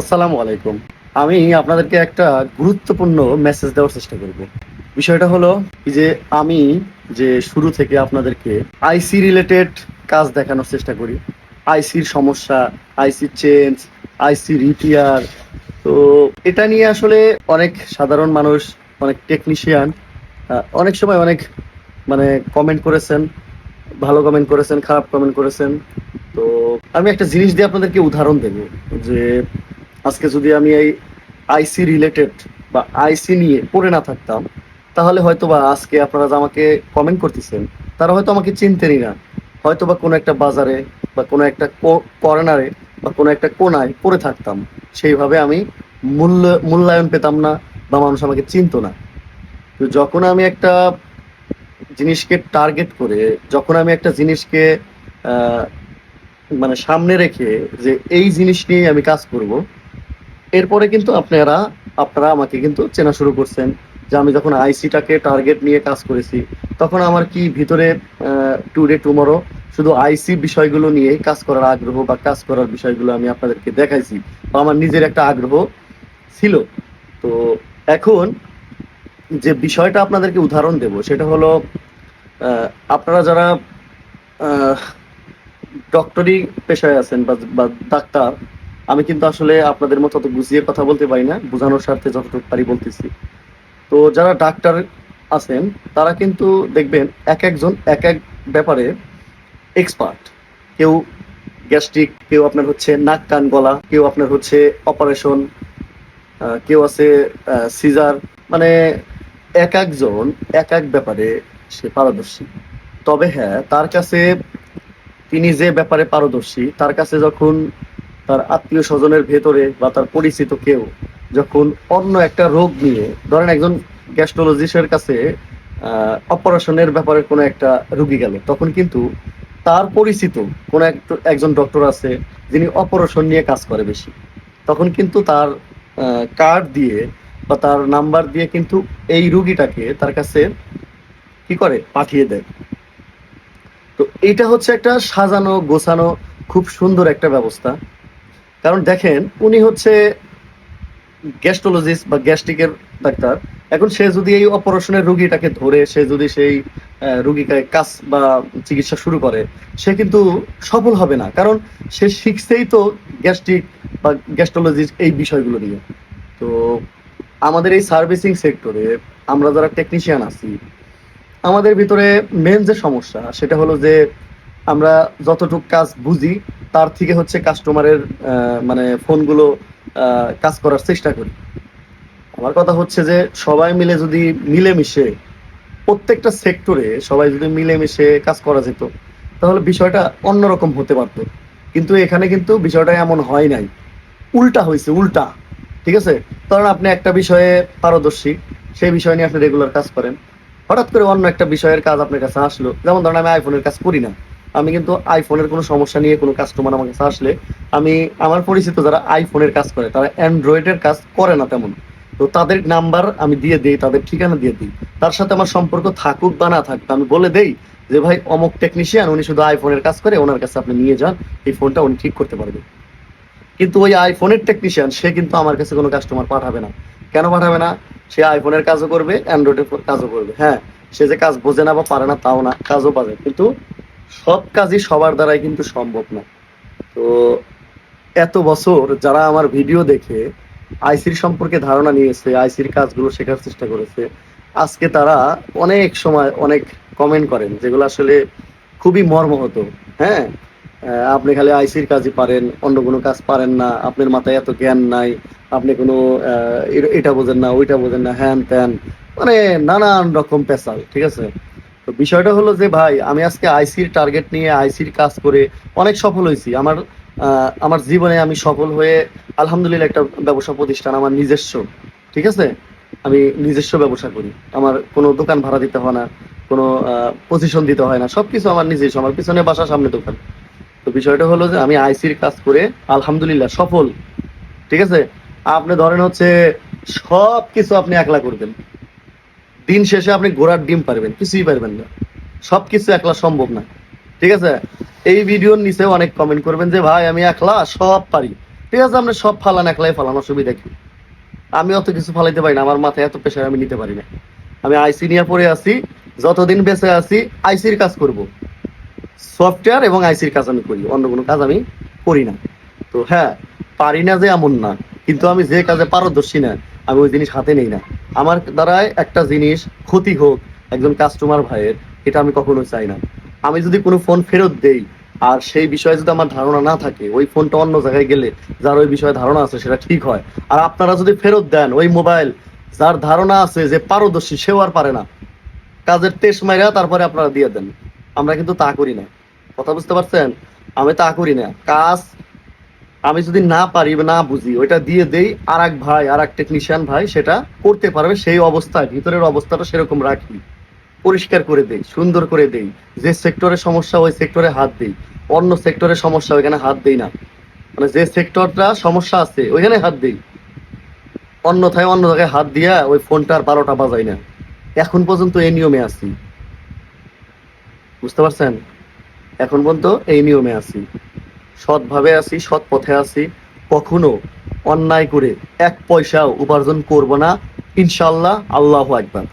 আসসালামু আলাইকুম। আমি আপনাদেরকে একটা গুরুত্বপূর্ণ মেসেজ দেওয়ার চেষ্টা করব। বিষয়টা হলো যে আমি যে শুরু থেকে আপনাদেরকে আইসি রিলেটেড কাজ দেখানোর চেষ্টা করি। আইসির সমস্যা আইসি চেঞ্জ আইসি রিপেয়ার তো এটা নিয়ে আসলে অনেক সাধারণ মানুষ, অনেক টেকনিশিয়ান অনেক সময় অনেক মানে কমেন্ট করেছেন, ভালো কমেন্ট করেছেন, খারাপ কমেন্ট করেছেন। তো আমি একটা জিনিস দিয়ে আপনাদেরকে উদাহরণ দেব যে আজকে যদি আমি এই আইসি রিলেটেড বা আইসি নিয়ে পড়ে না থাকতাম, তাহলে হয়তো বা আজকে আপনারা যে আমাকে কমেন্ট করতেছেন, তারা হয়তো আমাকে চিনতেনই না। হয়তো বা কোনো একটা বাজারে বা কোনো একটা কর্নারে বা কোনো একটা কোনায় পড়ে থাকতাম। সেইভাবে আমি মূল্য, মূল্যায়ন পেতাম না বা মানুষ আমাকে চিনতো না। তো যখন আমি একটা জিনিসকে টার্গেট করে, যখন আমি একটা জিনিসকে মানে সামনে রেখে যে এই জিনিস নিয়ে আমি কাজ করব এরপরে কিন্তু আপনারা আপনারা আমাকে কিন্তু চেনা শুরু করছেন যে আমি যখন আইসিটাকে টার্গেট নিয়ে কাজ করেছি, তখন আমার কি ভিতরে টুডে টুমরো শুধু আইসি বিষয়গুলো নিয়ে কাজ করার আগ্রহ বা কাজ করার বিষয়গুলো আমি আপনাদেরকে দেখাইছি, বা আমার নিজের একটা আগ্রহ ছিল। তো এখন যে বিষয়টা আপনাদেরকে উদাহরণ দেব, সেটা হলো আপনারা যারা ডক্টরি পেশায় আছেন বা বা ডাক্তার আমি কিন্তু আসলে আপনাদের মতো অত গুছিয়ে কথা বলতে পারি না, বোঝানোর স্বার্থে যতটুকু পারি বলতেছি। তো যারা ডাক্তার আছেন, তারা কিন্তু দেখবেন এক একজন এক এক ব্যাপারে এক্সপার্ট কেউ গ্যাস্ট্রিক কেউ আপনার হচ্ছে নাক, কান, গলা, কেউ আপনার হচ্ছে অপারেশন কেউ আছে সিজার মানে এক একজন এক এক ব্যাপারে সে পারদর্শী। তবে হ্যাঁ তার কাছে তিনি যে ব্যাপারে পারদর্শী, তার কাছে যখন তার আত্মীয় স্বজনের ভেতরে বা তার পরিচিত কেউ যখন অন্য একটা রোগ নিয়ে, ধরেন একজন গ্যাস্ট্রোলজিস্টের কাছে অপারেশনের ব্যাপারে কোনো একটা রুগী গেল, তখন কিন্তু তার পরিচিত কোন একজন ডক্টর আছে যিনি অপারেশন নিয়ে কাজ করে বেশি। তখন কিন্তু তার কার্ড দিয়ে বা তার নাম্বার দিয়ে কিন্তু এই রুগীটাকে তার কাছে কি করে? পাঠিয়ে দেয়। তো এটা হচ্ছে একটা সাজানো, গোছানো খুব সুন্দর একটা ব্যবস্থা। কারণ দেখেন, উনি হচ্ছে গ্যাস্ট্রোলজিস্ট বা গ্যাস্ট্রিকের ডাক্তার। এখন সে যদি এই অপারেশনের রুগীটাকে ধরে, সে যদি সেই রুগীকে কাজ বা চিকিৎসা শুরু করে, সে কিন্তু সফল হবে না। কারণ সে শিখছেই তো গ্যাস্ট্রিক বা গ্যাস্ট্রোলজিস্ট এই বিষয়গুলো নিয়ে। তো আমাদের এই সার্ভিসিং সেক্টরে আমরা যারা টেকনিশিয়ান আছি, আমাদের ভিতরে মেন যে সমস্যা, সেটা হলো যে আমরা যতটুকু কাজ বুঝি তার থেকে হচ্ছে কাস্টমারের মানে ফোনগুলো কাজ করার চেষ্টা করি। আমার কথা হচ্ছে যে সবাই মিলে যদি মিলেমিশে প্রত্যেকটা সেক্টরে সবাই যদি মিলেমিশে কাজ করা যেত, তাহলে বিষয়টা অন্যরকম হতে পারতো। কিন্তু এখানে কিন্তু বিষয়টা এমন হয় নাই। উল্টা হয়েছে, উল্টা। ঠিক আছে? কারণ আপনি একটা বিষয়ে পারদর্শী, সেই বিষয় নিয়ে আপনি রেগুলার কাজ করেন। হঠাৎ করে অন্য একটা বিষয়ের কাজ আপনার কাছে আসলো। যেমন ধরেন আমি আইফোনের কাজ করি না। আমি কিন্তু আইফোনের কোনো সমস্যা নিয়ে কোনো কাস্টমার আমার কাছে আসলে আমি, আমার পরিচিত যারা আইফোনের কাজ করে, তারা অ্যান্ড্রয়েডের কাজ করে না তেমন। তো তাদের নাম্বার আমি দিয়ে দিই, তাদের ঠিকানা দিয়ে দিই। তার সাথে আমার সম্পর্ক থাকুক বা না থাকুক, আমি বলে দেই যে, ভাই, অমুক টেকনিশিয়ান উনি শুধু আইফোনের কাজ করে, ওনার কাছে আপনি নিয়ে যান, এই ফোনটা উনি ঠিক করতে পারবে। কিন্তু ওই আইফোনের টেকনিশিয়ান সে কিন্তু আমার কাছে কোনো কাস্টমার পাঠাবে না। কেন পাঠাবে না? সে আইফোনের কাজও করবে অ্যান্ড্রয়েডের কাজও করবে। হ্যাঁ সে যে কাজ বোঝে না বা পারে না, তাও না, কাজও পারে। কিন্তু সব কাজই সবার দ্বারাই কিন্তু সম্ভব না। তো এত বছর যারা আমার ভিডিও দেখে আইসির সম্পর্কে ধারণা নিয়েছে, আইসির কাজগুলো শেখার চেষ্টা করেছে, আজকে তারা অনেক সময় অনেক কমেন্ট করেন, যেগুলো আসলে খুবই মর্মহত। হ্যাঁ? আপনি খালি আইসির কাজই পারেন, অন্য কোনো কাজ পারেন না, আপনার মাথায় এত জ্ঞান নাই, আপনি কোনো এটা বোঝেন না, ওইটা বোঝেন না, হ্যান ত্যান মানে নানান রকম পেশাল ঠিক আছে? তো বিষয়টা হলো যে, ভাই, আমি আজকে আইসির টার্গেট নিয়ে আইসির কাজ করে অনেক সফল হয়েছি। আমার আমার জীবনে আমি সফল হয়ে আলহামদুলিল্লাহ একটা ব্যবসা প্রতিষ্ঠান আমার নিজস্ব, ঠিক আছে? আমি নিজস্ব ব্যবসা করি। আমার কোনো দোকান ভাড়া দিতে হয় না, কোনো পজিশন দিতে হয় না। সবকিছু আমার নিজস্ব আমার পিছনে বাসা, সামনে দোকান। তো বিষয়টা হলো যে, আমি আইসির কাজ করে আলহামদুলিল্লাহ সফল, ঠিক আছে? আপনি ধরেন হচ্ছে সব কিছু আপনি একলা করবেন। দিন শেষে আপনি ঘোড়ার ডিম পারবেন, কিছুই পারবেন না। সবকিছু একলা সম্ভব না। ঠিক আছে? এই ভিডিওর নিচে অনেক কমেন্ট করবেন যে, ভাই, আমি একলা সব পারি। ঠিক আছে, আমরা সব ফালান, একলাই ফালান, অসুবিধা কি? আমি অত কিছু ফালাইতে পারি না, আমার মাথায় এত প্রেশার আমি নিতে পারি না। আমি আইসি নিয়ে পড়ে আছি, যতদিন বেঁচে আছি, আইসির কাজ করব। সফটওয়্যার এবং আইসির কাজ আমি করি, অন্য কোনো কাজ আমি করি না। তো হ্যাঁ পারি না যে এমন না, কিন্তু আমি যে কাজে পারদর্শী না আমি ওই জিনিস হাতে নেই না। আমার দ্বারাই একটা জিনিস ক্ষতি হোক একজন কাস্টমার ভাইয়ের, এটা আমি কখনোই চাই না। আমি যদি কোনো ফোন ফেরত দেই, আর সেই বিষয়ে যদি আমার ধারণা না থাকে, ওই ফোনটা অন্য জায়গায় গেলে যার ওই বিষয়ে ধারণা আছে সেটা ঠিক হয়। আর আপনারা যদি ফেরত দেন ওই মোবাইল যার ধারণা আছে যে পারদর্শী, সেও আর পারে না। কাজের তেজ মাইরা তারপরে আপনারা দিয়ে দেন। আমরা কিন্তু তা করি না। কথা বুঝতে পারছেন? আমি তা করি না। কাজ আমি যদি না পারি না বুঝি, ওইটা দিয়ে দেই আর এক ভাই আর এক টেকনিশিয়ান ভাই সেটা করতে পারবে, সেই অবস্থায়, ভিতরের অবস্থাটা সেরকম রাখি। পরিষ্কার করে দেই, সুন্দর করে দেই। যে সেক্টরে সমস্যা, ওই সেক্টরে হাত দেই। অন্য সেক্টরে সমস্যা, ওইখানে হাত দেই না। মানে যে সেক্টরটা সমস্যা আছে, ওইখানে হাত দেই। অন্যথায়, অন্য জায়গায় হাত দিয়া ওই ফোনটার বারোটা বাজাই না। এখন পর্যন্ত এই নিয়মে আছি। বুঝতে পারছেন? এখন পর্যন্ত এই নিয়মে আছি। সৎভাবে আছি সৎ পথে আছি। কখনো অন্যায় করে এক পয়সাও উপার্জন করব না। ইনশাল্লাহ আল্লাহ একবার